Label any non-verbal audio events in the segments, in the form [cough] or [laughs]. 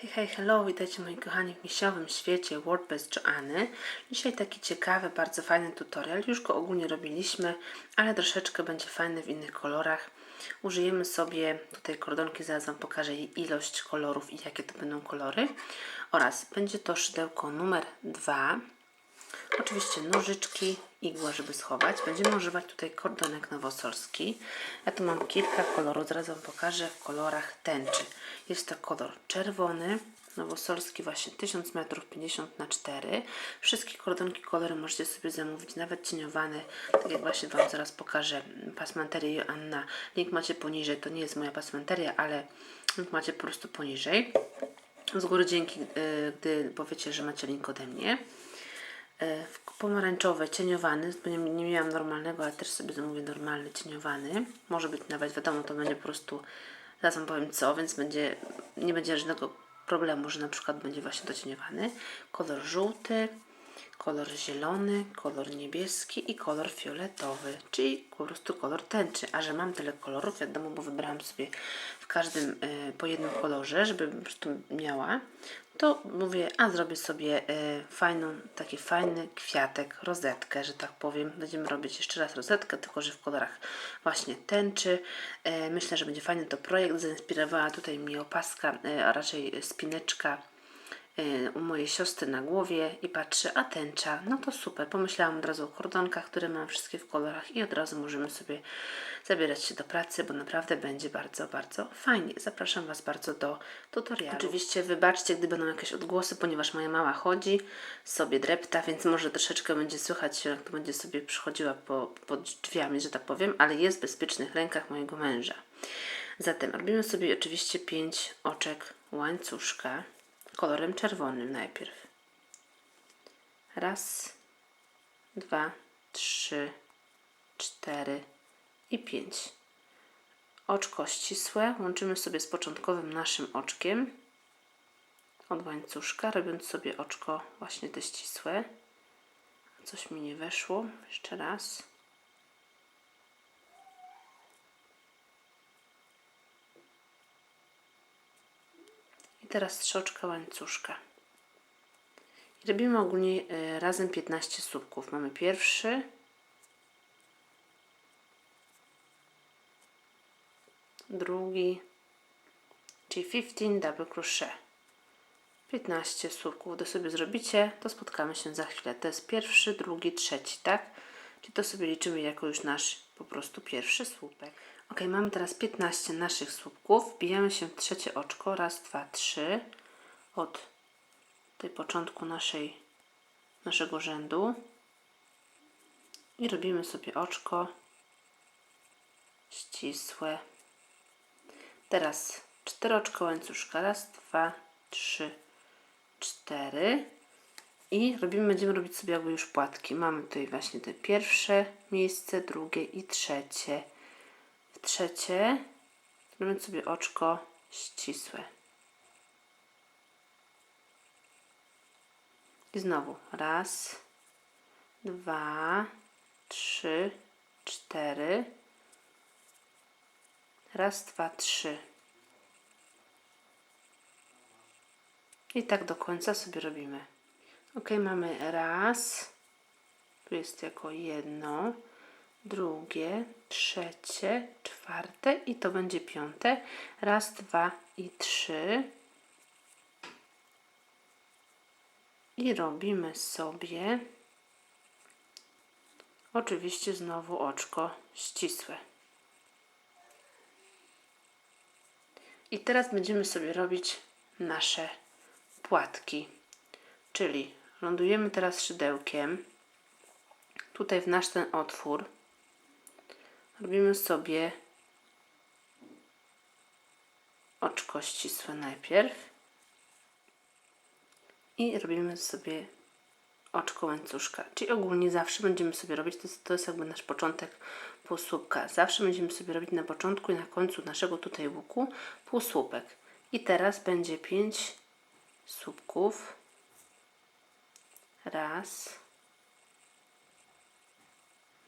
Hej, hej, hello, witajcie moi kochani w misiowym świecie WordPress Joanny. Dzisiaj taki ciekawy, bardzo fajny tutorial. Już go ogólnie robiliśmy, ale troszeczkę będzie fajny w innych kolorach. Użyjemy sobie tutaj kordonki, zaraz Wam pokażę jej ilość kolorów i jakie to będą kolory. Oraz będzie to szydełko numer 2. Oczywiście nożyczki, igła, żeby schować. Będziemy używać tutaj kordonek nowosolski. Ja tu mam kilka kolorów, zaraz Wam pokażę w kolorach tęczy. Jest to kolor czerwony, nowosolski właśnie 1000 metrów 50 na 4. Wszystkie kordonki kolory możecie sobie zamówić, nawet cieniowane, tak jak właśnie Wam zaraz pokażę. Pasmanterię Joanna. Link macie poniżej, to nie jest moja pasmanteria, ale link macie po prostu poniżej. Z góry dzięki, y, gdy powiecie, że macie link ode mnie. E, pomarańczowy, cieniowany, bo nie, nie miałam normalnego, ale też sobie zamówię normalny, cieniowany. Może być nawet, wiadomo, to będzie po prostu, zaraz wam powiem co, więc będzie, nie będzie żadnego problemu, że na przykład będzie właśnie docieniowany. Kolor żółty, kolor zielony, kolor niebieski i kolor fioletowy, czyli po prostu kolor tęczy. A że mam tyle kolorów, wiadomo, bo wybrałam sobie w każdym e, po jednym kolorze, żeby po prostu miała, to mówię, a zrobię sobie e, fajną, taki fajny kwiatek, rozetkę, że tak powiem. Będziemy robić jeszcze raz rozetkę, tylko że w kolorach właśnie tęczy. E, myślę, że będzie fajny to projekt. Zainspirowała tutaj mnie opaska, e, a raczej spineczka u mojej siostry na głowie i patrzę, a tęcza, no to super. Pomyślałam od razu o kordonkach, które mam wszystkie w kolorach i od razu możemy sobie zabierać się do pracy, bo naprawdę będzie bardzo, bardzo fajnie. Zapraszam Was bardzo do tutoriału. Oczywiście wybaczcie, gdy będą jakieś odgłosy, ponieważ moja mała chodzi, sobie drepta, więc może troszeczkę będzie słychać, jak to będzie sobie przychodziła po, pod drzwiami, że tak powiem, ale jest w bezpiecznych rękach mojego męża. Zatem robimy sobie oczywiście 5 oczek łańcuszka kolorem czerwonym najpierw. Raz, dwa, trzy, cztery i pięć. Oczko ścisłe łączymy sobie z początkowym naszym oczkiem od łańcuszka, robiąc sobie oczko właśnie te ścisłe. Coś mi nie weszło. Jeszcze raz. I teraz trzoczka łańcuszka. Robimy ogólnie y, razem 15 słupków. Mamy pierwszy, drugi, czyli 15 double crochet. 15 słupków, gdy sobie zrobicie, to spotkamy się za chwilę. To jest pierwszy, drugi, trzeci, tak? Czyli to sobie liczymy jako już nasz po prostu pierwszy słupek. Ok, mamy teraz 15 naszych słupków. Wbijamy się w trzecie oczko. Raz, dwa, trzy. Od tej początku naszej, naszego rzędu. I robimy sobie oczko ścisłe. Teraz cztery oczko łańcuszka. Raz, dwa, trzy, cztery. I robimy, będziemy robić sobie jakby już płatki. Mamy tutaj właśnie te pierwsze miejsce, drugie i trzecie. Trzecie robimy sobie oczko ścisłe. I znowu raz, dwa, trzy, cztery. Raz, dwa, trzy. I tak do końca sobie robimy. Ok, mamy raz, tu jest jako jedno, drugie, trzecie, czwarte i to będzie piąte. Raz, dwa i trzy. I robimy sobie oczywiście znowu oczko ścisłe. I teraz będziemy sobie robić nasze płatki. Czyli lądujemy teraz szydełkiem tutaj w nasz ten otwór. Robimy sobie oczko ścisłe najpierw i robimy sobie oczko łańcuszka. Czyli ogólnie zawsze będziemy sobie robić, to jest, to jest jakby nasz początek półsłupka. Zawsze będziemy sobie robić na początku i na końcu naszego tutaj łuku półsłupek. I teraz będzie 5 słupków. Raz,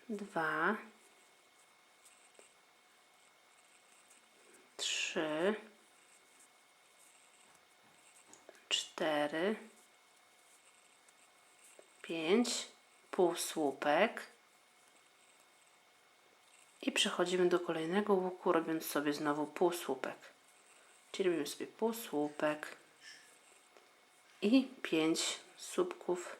dwa, trzy, cztery, pięć, pół słupek i przechodzimy do kolejnego łuku, robiąc sobie znowu pół słupek. Czyli robimy sobie pół słupek i pięć słupków.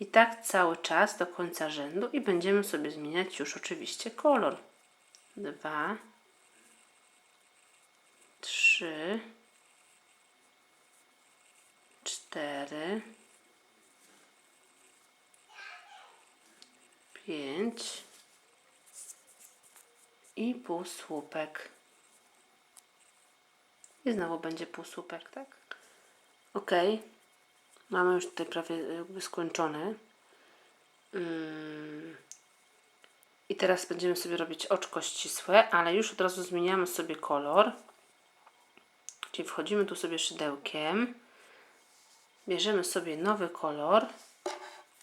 I tak cały czas do końca rzędu i będziemy sobie zmieniać już oczywiście kolor. Dwa, 3, 4, 5 i półsłupek. I znowu będzie półsłupek, tak? Ok. Mamy już tutaj prawie jakby skończone. Mm. I teraz będziemy sobie robić oczko ścisłe, ale już od razu zmieniamy sobie kolor. Czyli wchodzimy tu sobie szydełkiem. Bierzemy sobie nowy kolor,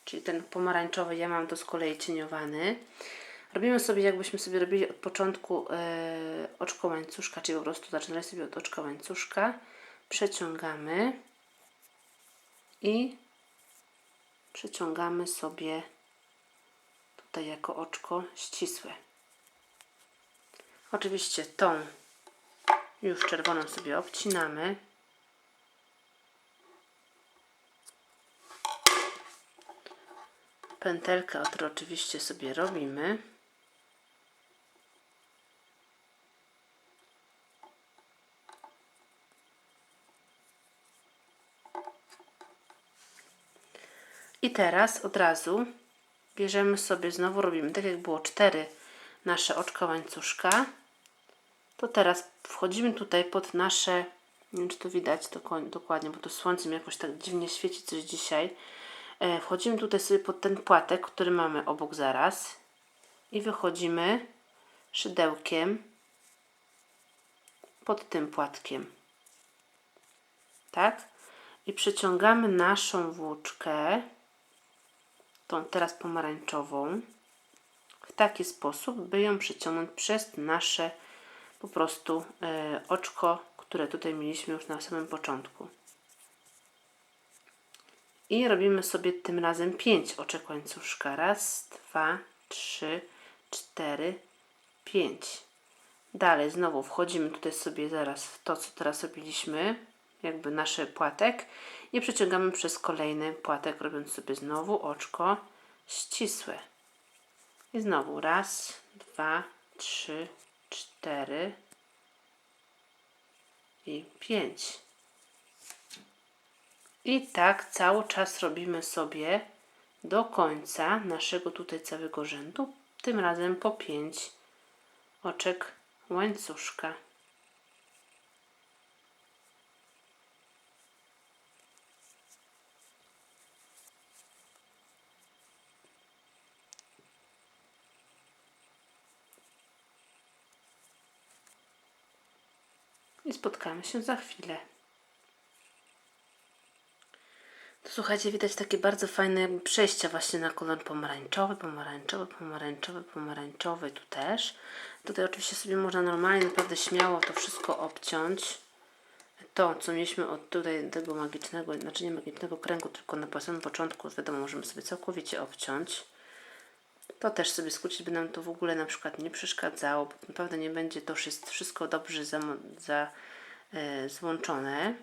czyli ten pomarańczowy, ja mam to z kolei cieniowany. Robimy sobie, jakbyśmy sobie robili od początku e, oczko łańcuszka, czyli po prostu zaczynamy sobie od oczka łańcuszka, przeciągamy i przeciągamy sobie tutaj jako oczko ścisłe. Oczywiście tą już czerwoną sobie obcinamy. Pętelkę od oczywiście sobie robimy. I teraz od razu bierzemy sobie, znowu robimy tak jak było cztery nasze oczka łańcuszka. To teraz wchodzimy tutaj pod nasze, nie wiem czy to widać dokładnie, bo to słońce mi jakoś tak dziwnie świeci coś dzisiaj. E, wchodzimy tutaj sobie pod ten płatek, który mamy obok zaraz i wychodzimy szydełkiem pod tym płatkiem. Tak? I przyciągamy naszą włóczkę tą teraz pomarańczową w taki sposób, by ją przyciągnąć przez nasze po prostu e, oczko, które tutaj mieliśmy już na samym początku. I robimy sobie tym razem 5 oczek łańcuszka. Raz, dwa, trzy, cztery, pięć. Dalej znowu wchodzimy tutaj sobie zaraz w to, co teraz robiliśmy, jakby nasz płatek i przeciągamy przez kolejny płatek, robiąc sobie znowu oczko ścisłe. I znowu raz, dwa, trzy, cztery i pięć. I tak cały czas robimy sobie do końca naszego tutaj całego rzędu, tym razem po pięć oczek łańcuszka. I spotkamy się za chwilę. To słuchajcie, widać takie bardzo fajne przejścia właśnie na kolor pomarańczowy, pomarańczowy, pomarańczowy, pomarańczowy tu też. Tutaj oczywiście sobie można normalnie, naprawdę śmiało to wszystko obciąć. To, co mieliśmy od tutaj tego magicznego, znaczy nie magicznego kręgu, tylko na samym początku, wiadomo, możemy sobie całkowicie obciąć. To też sobie skrócić, by nam to w ogóle na przykład nie przeszkadzało, bo naprawdę nie będzie to wszystko dobrze za, za, e, złączone.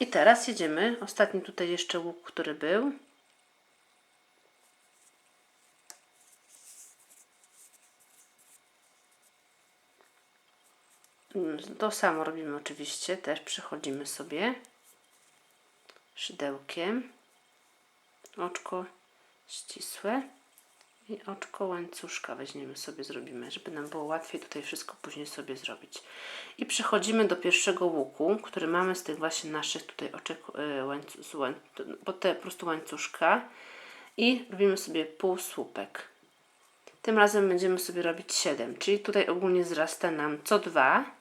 I teraz jedziemy. Ostatni tutaj jeszcze łuk, który był. To samo robimy oczywiście, też przechodzimy sobie szydełkiem, oczko ścisłe i oczko łańcuszka weźmiemy sobie, zrobimy, żeby nam było łatwiej tutaj wszystko później sobie zrobić. I przechodzimy do pierwszego łuku, który mamy z tych właśnie naszych tutaj oczek, e, po te po prostu łańcuszka i robimy sobie pół słupek. Tym razem będziemy sobie robić 7, czyli tutaj ogólnie wzrasta nam co dwa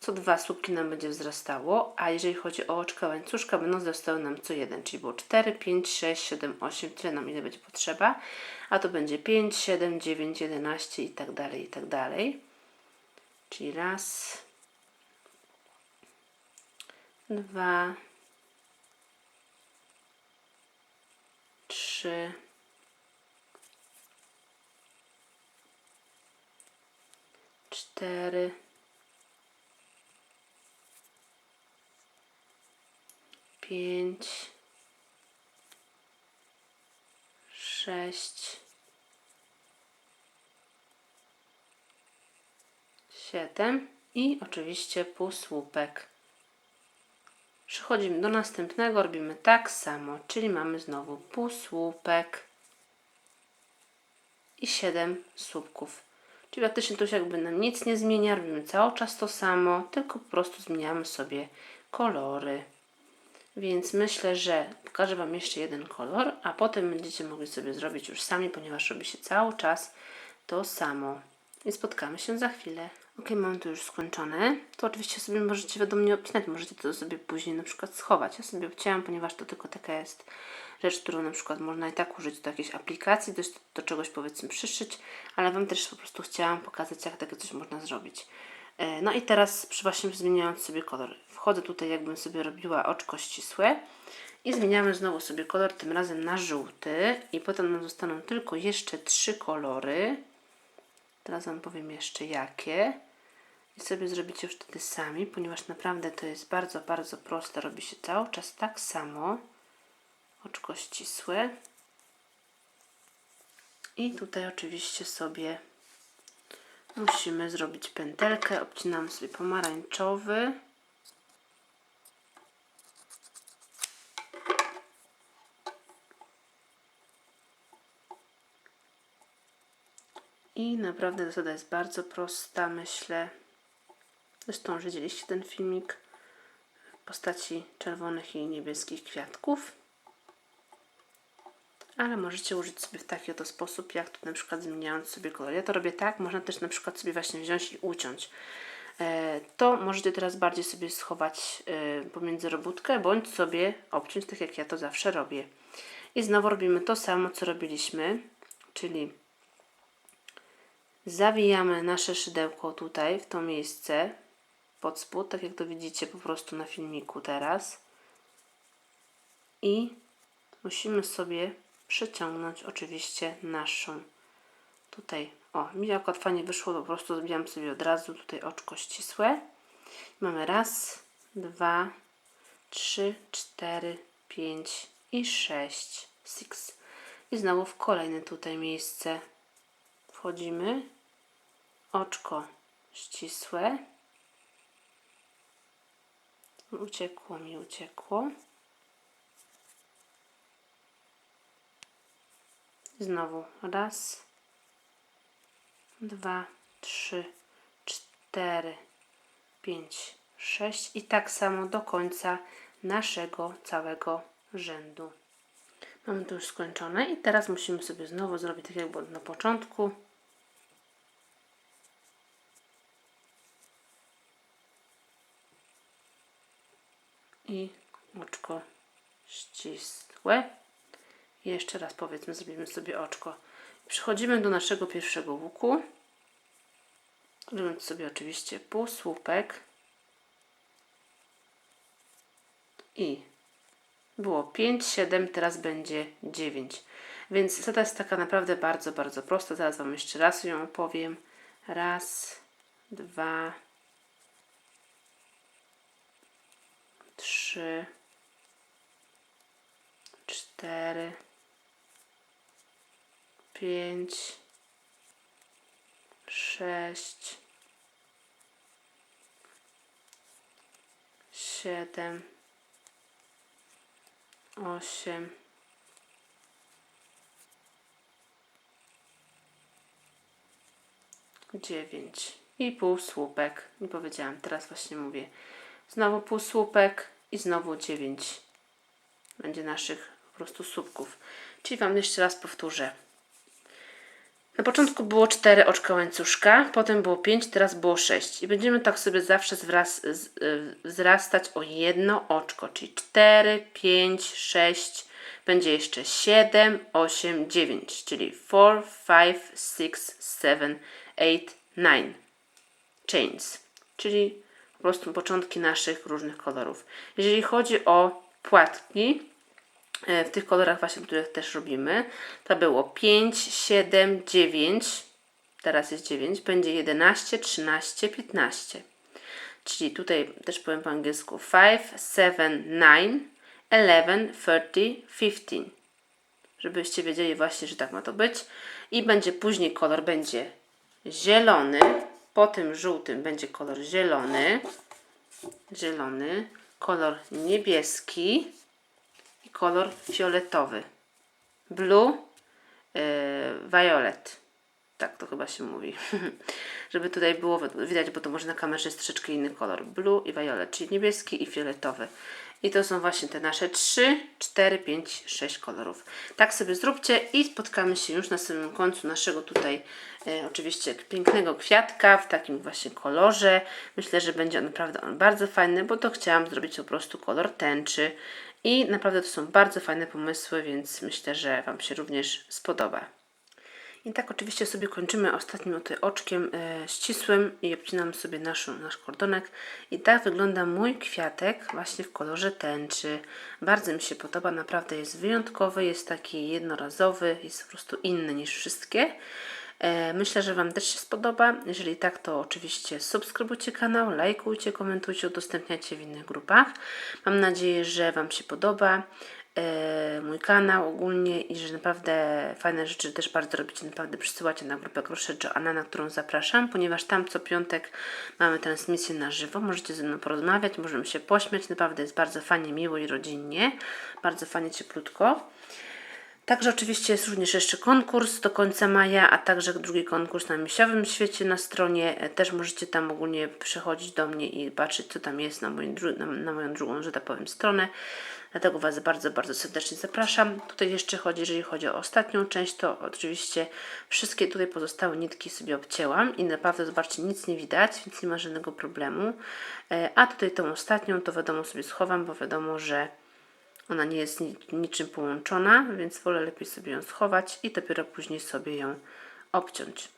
co dwa słupki nam będzie wzrastało, a jeżeli chodzi o oczka łańcuszka, będą wzrastały nam co jeden, czyli było 4, 5, 6, 7, 8, tyle nam ile będzie potrzeba, a to będzie 5, 7, 9, 11 i tak dalej, i tak dalej. Czyli raz, dwa, trzy, cztery, pięć, sześć, siedem i oczywiście półsłupek. Przechodzimy do następnego, robimy tak samo, czyli mamy znowu półsłupek i 7 słupków. Czyli praktycznie tu się jakby nam nic nie zmienia, robimy cały czas to samo, tylko po prostu zmieniamy sobie kolory. Więc myślę, że pokażę Wam jeszcze jeden kolor, a potem będziecie mogli sobie zrobić już sami, ponieważ robi się cały czas to samo. I spotkamy się za chwilę. Ok, mam to już skończone. To oczywiście sobie możecie wiadomo obcinać, możecie to sobie później na przykład schować. Ja sobie obcięłam, ponieważ to tylko taka jest rzecz, którą na przykład można i tak użyć do jakiejś aplikacji, do, do czegoś powiedzmy przyszyć, ale Wam też po prostu chciałam pokazać, jak takie coś można zrobić. E, No i teraz właśnie zmieniając sobie kolor, wchodzę tutaj jakbym sobie robiła oczko ścisłe i zmieniamy znowu sobie kolor, tym razem na żółty i potem nam zostaną tylko jeszcze trzy kolory. Teraz Wam powiem jeszcze jakie. I sobie zrobicie już wtedy sami, ponieważ naprawdę to jest bardzo, bardzo proste. Robi się cały czas tak samo. Oczko ścisłe. I tutaj oczywiście sobie musimy zrobić pętelkę. Obcinamy sobie pomarańczowy. I naprawdę zasada jest bardzo prosta, myślę. Zresztą już widzieliście ten filmik w postaci czerwonych i niebieskich kwiatków. Ale możecie użyć sobie w taki oto sposób, jak tu na przykład zmieniając sobie kolor. Ja to robię tak, można też na przykład sobie właśnie wziąć i uciąć. E, To możecie teraz bardziej sobie schować e, pomiędzy robótkę, bądź sobie obciąć, tak jak ja to zawsze robię. I znowu robimy to samo, co robiliśmy, czyli zawijamy nasze szydełko tutaj, w to miejsce, pod spód, tak jak to widzicie po prostu na filmiku teraz. I musimy sobie przeciągnąć oczywiście naszą tutaj, o, mi akurat fajnie wyszło, po prostu zrobiłam sobie od razu tutaj oczko ścisłe. Mamy raz, dwa, trzy, cztery, pięć i sześć, six. I znowu w kolejne tutaj miejsce wchodzimy, oczko ścisłe, Uciekło mi, uciekło. Znowu raz, dwa, trzy, cztery, pięć, sześć i tak samo do końca naszego całego rzędu. Mamy to już skończone i teraz musimy sobie znowu zrobić tak jak było na początku. i oczko ścisłe. Jeszcze raz powiedzmy, zrobimy sobie oczko. Przechodzimy do naszego pierwszego łuku. Robimy sobie oczywiście półsłupek. I było 5, 7, teraz będzie 9. Więc zasada jest taka naprawdę bardzo, bardzo prosta. Zaraz Wam jeszcze raz ją opowiem. Raz, dwa, trzy, cztery, pięć, sześć, siedem, osiem, dziewięć i pół słupek. Nie powiedziałam, teraz właśnie mówię. Znowu półsłupek i znowu 9 będzie naszych po prostu słupków. Czyli Wam jeszcze raz powtórzę. Na początku było 4 oczka łańcuszka, potem było 5, teraz było 6. I będziemy tak sobie zawsze zwraz, z, y, wzrastać o jedno oczko, czyli 4, 5, 6, będzie jeszcze 7, 8, 9, czyli 4, 5, 6, 7, 8, 9 chains. Czyli po prostu początki naszych różnych kolorów. Jeżeli chodzi o płatki, e, w tych kolorach właśnie, które też robimy, to było 5, 7, 9, teraz jest 9, będzie 11, 13, 15. Czyli tutaj też powiem po angielsku 5, 7, 9, 11, 30, 15. Żebyście wiedzieli właśnie, że tak ma to być. I będzie później kolor będzie zielony. Po tym żółtym będzie kolor zielony. Zielony. Kolor niebieski. I kolor fioletowy. Blue. Yy, violet. Tak to chyba się mówi. [laughs] Żeby tutaj było widać, bo to może na kamerze jest troszeczkę inny kolor. Blue i violet, czyli niebieski i fioletowy. I to są właśnie te nasze 3, 4, 5, 6 kolorów. Tak sobie zróbcie i spotkamy się już na samym końcu naszego tutaj e, oczywiście pięknego kwiatka w takim właśnie kolorze. Myślę, że będzie on naprawdę on bardzo fajny, bo to chciałam zrobić po prostu kolor tęczy. I naprawdę to są bardzo fajne pomysły, więc myślę, że Wam się również spodoba. I tak oczywiście sobie kończymy ostatnim tutaj oczkiem e, ścisłym i obcinam sobie naszą, nasz kordonek. I tak wygląda mój kwiatek właśnie w kolorze tęczy. Bardzo mi się podoba, naprawdę jest wyjątkowy, jest taki jednorazowy, jest po prostu inny niż wszystkie. E, Myślę, że Wam też się spodoba. Jeżeli tak, to oczywiście subskrybujcie kanał, lajkujcie, komentujcie, udostępniajcie w innych grupach. Mam nadzieję, że Wam się podoba e, mój kanał ogólnie i że naprawdę fajne rzeczy też bardzo robicie. Naprawdę przysyłacie na grupę Grosze Joanna, na którą zapraszam, ponieważ tam co piątek mamy transmisję na żywo. Możecie ze mną porozmawiać, możemy się pośmiać. Naprawdę jest bardzo fajnie, miło i rodzinnie. Bardzo fajnie, cieplutko. Także oczywiście jest również jeszcze konkurs do końca maja, a także drugi konkurs na Misiowym Świecie na stronie. Też możecie tam ogólnie przychodzić do mnie i patrzeć, co tam jest na, moim, na, na moją drugą, że tak powiem, stronę. Dlatego Was bardzo, bardzo serdecznie zapraszam. Tutaj jeszcze chodzi, jeżeli chodzi o ostatnią część, to oczywiście wszystkie tutaj pozostałe nitki sobie obcięłam i naprawdę, zobaczcie, nic nie widać, więc nie ma żadnego problemu. E, A tutaj tą ostatnią to wiadomo sobie schowam, bo wiadomo, że ona nie jest ni- niczym połączona, więc wolę lepiej sobie ją schować i dopiero później sobie ją obciąć.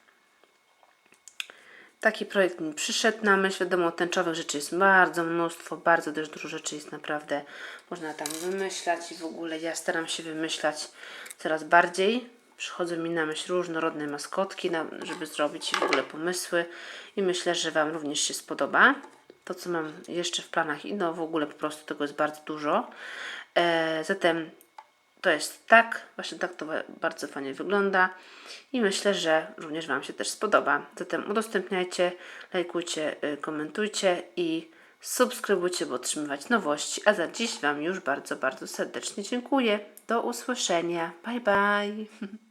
Taki projekt mi przyszedł na myśl. Wiadomo, tęczowych rzeczy jest bardzo mnóstwo, bardzo też dużo rzeczy jest naprawdę, można tam wymyślać i w ogóle ja staram się wymyślać coraz bardziej. Przychodzą mi na myśl różnorodne maskotki, żeby zrobić w ogóle pomysły i myślę, że Wam również się spodoba. To, co mam jeszcze w planach i no w ogóle po prostu tego jest bardzo dużo. E, zatem to jest tak, właśnie tak to bardzo fajnie wygląda i myślę, że również Wam się też spodoba. Zatem udostępniajcie, lajkujcie, y, komentujcie i subskrybujcie, by otrzymywać nowości. A za dziś Wam już bardzo, bardzo serdecznie dziękuję. Do usłyszenia. Bye, bye. [laughs]